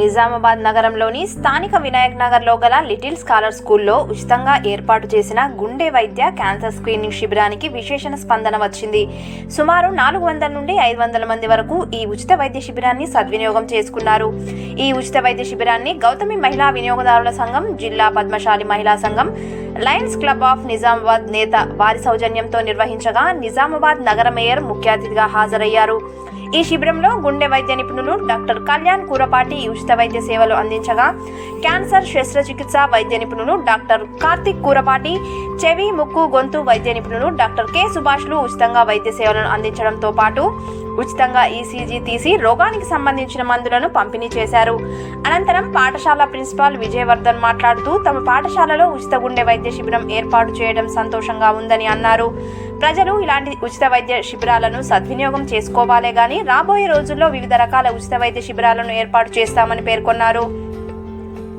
నిజామాబాద్ నగరంలోని స్థానిక వినాయక్ నగర్లో గల లిటిల్ స్కాలర్ స్కూల్లో ఉచితంగా ఏర్పాటు చేసిన గుండె వైద్య క్యాన్సర్ స్క్రీనింగ్ శిబిరానికి విశేషణ స్పందన వచ్చింది. సుమారు నాలుగు వందల నుండి ఐదు వందల మంది వరకు ఈ ఉచిత వైద్య శిబిరాన్ని సద్వినియోగం చేసుకున్నారు. ఈ ఉచిత వైద్య శిబిరాన్ని గౌతమి మహిళా వినియోగదారుల సంఘం జిల్లా పద్మశాలి మహిళా సంఘం లయన్స్ క్లబ్ ఆఫ్ నిజామాబాద్ నేత వారి సౌజన్యంతో నిర్వహించగా నిజామాబాద్ నగర మేయర్ ముఖ్య అతిథిగా హాజరయ్యారు. ఈ శిబిరంలో గుండె వైద్య నిపుణులు డాక్టర్ కళ్యాణ్ కూరపాటి ఉచిత వైద్య సేవలు అందించగా క్యాన్సర్ శస్త్రచికిత్స వైద్య నిపుణులు డాక్టర్ కార్తిక్ కూరపాటి చెవి ముక్కు గొంతు వైద్య నిపుణులు డాక్టర్ కె సుభాష్లు ఉచితంగా వైద్య సేవలను అందించడంతో పాటు ఉచితంగా ఈసీజీ తీసి రోగానికి సంబంధించిన మందులను పంపిణీ చేశారు. అనంతరం పాఠశాల ప్రిన్సిపాల్ విజయవర్ధన్ మాట్లాడుతూ తమ పాఠశాలలో ఉచిత గుండె వైద్య శిబిరం ఏర్పాటు చేయడం సంతోషంగా ఉందని అన్నారు. ప్రజలు ఇలాంటి ఉచిత వైద్య శిబిరాలను సద్వినియోగం చేసుకోవాలే గాని రాబోయే రోజుల్లో వివిధ రకాల ఉచిత వైద్య శిబిరాలను ఏర్పాటు చేస్తామని పేర్కొన్నారు.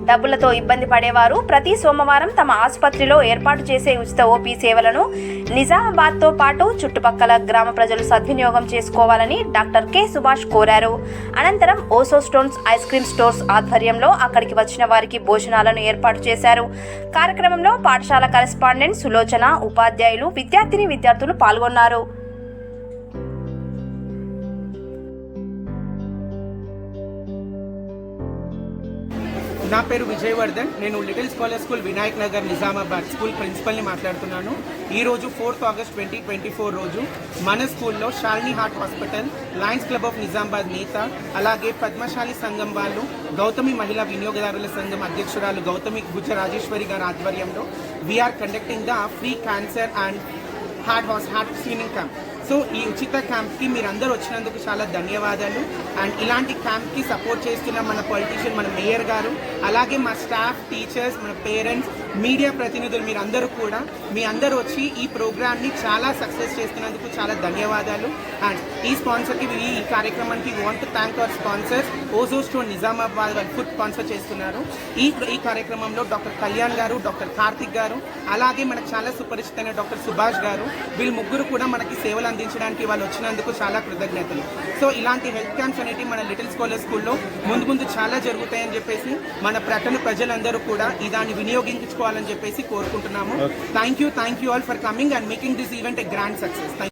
డబ్బులతో ఇబ్బంది పడేవారు. ప్రతి సోమవారం తమ ఆసుపత్రిలో ఏర్పాటు చేసే ఉచిత ఓపీ సేవలను నిజామాబాద్తో పాటు చుట్టుపక్కల గ్రామ ప్రజలు సద్వినియోగం చేసుకోవాలని డాక్టర్ కె సుభాష్ కోరారు. అనంతరం Ozo stones ice cream stores ఆధ్వర్యంలో అక్కడికి వచ్చిన వారికి భోజనాలను ఏర్పాటు చేశారు. కార్యక్రమంలో పాఠశాల కరెస్పాండెంట్ సులోచన ఉపాధ్యాయులు విద్యార్థిని విద్యార్థులు పాల్గొన్నారు. నా పేరు విజయవర్ధన్. నేను little scholar school Vinayak Nagar Nizamabad school ప్రిన్సిపల్ని మాట్లాడుతున్నాను. ఈరోజు fourth August twenty twenty four రోజు మన స్కూల్లో Shalini heart hospital lions club of Nizamabad నేత అలాగే పద్మశాలి సంఘం వాళ్ళు గౌతమి మహిళా వినియోగదారుల సంఘం అధ్యక్షురాలు గౌతమి గుజ రాజేశ్వరి గారి ఆధ్వర్యంలో we're conducting the free cancer and heart heart screening camp so ఈ ఉచిత క్యాంప్కి మీరందరూ వచ్చినందుకు చాలా ధన్యవాదాలు. అండ్ ఇలాంటి క్యాంప్కి సపోర్ట్ చేస్తున్న మన పొలిటీషియన్ మన మేయర్ గారు అలాగే మా స్టాఫ్ టీచర్స్ మన పేరెంట్స్ మీడియా ప్రతినిధులు మీరందరూ కూడా మీ అందరూ వచ్చి ఈ ప్రోగ్రామ్ని చాలా సక్సెస్ చేస్తున్నందుకు చాలా ధన్యవాదాలు. అండ్ ఈ స్పాన్సర్కి ఈ కార్యక్రమానికి want thank our sponsors Ozo stone Nizamabad వాళ్ళు ఫుడ్ స్పాన్సర్ చేస్తున్నారు. ఈ ఈ కార్యక్రమంలో డాక్టర్ కళ్యాణ్ గారు డాక్టర్ కార్తిక్ గారు అలాగే మనకు చాలా సుపరిచితమైన డాక్టర్ సుభాష్ గారు వీళ్ళు ముగ్గురు కూడా మనకి సేవలు అందించడానికి వాళ్ళు వచ్చినందుకు చాలా కృతజ్ఞతలు. సో ఇలాంటి హెల్త్ క్యాంప్స్ అనేవి మన లిటిల్ స్కాలర్ స్కూల్లో ముందు ముందు చాలా జరుగుతాయని చెప్పేసి మన ప్రకటన ప్రజలందరూ కూడా ఈ దాన్ని వినియోగించుకోవాలని చెప్పేసి కోరుకుంటున్నాము. Thank you thank you all for coming and making this event a grand success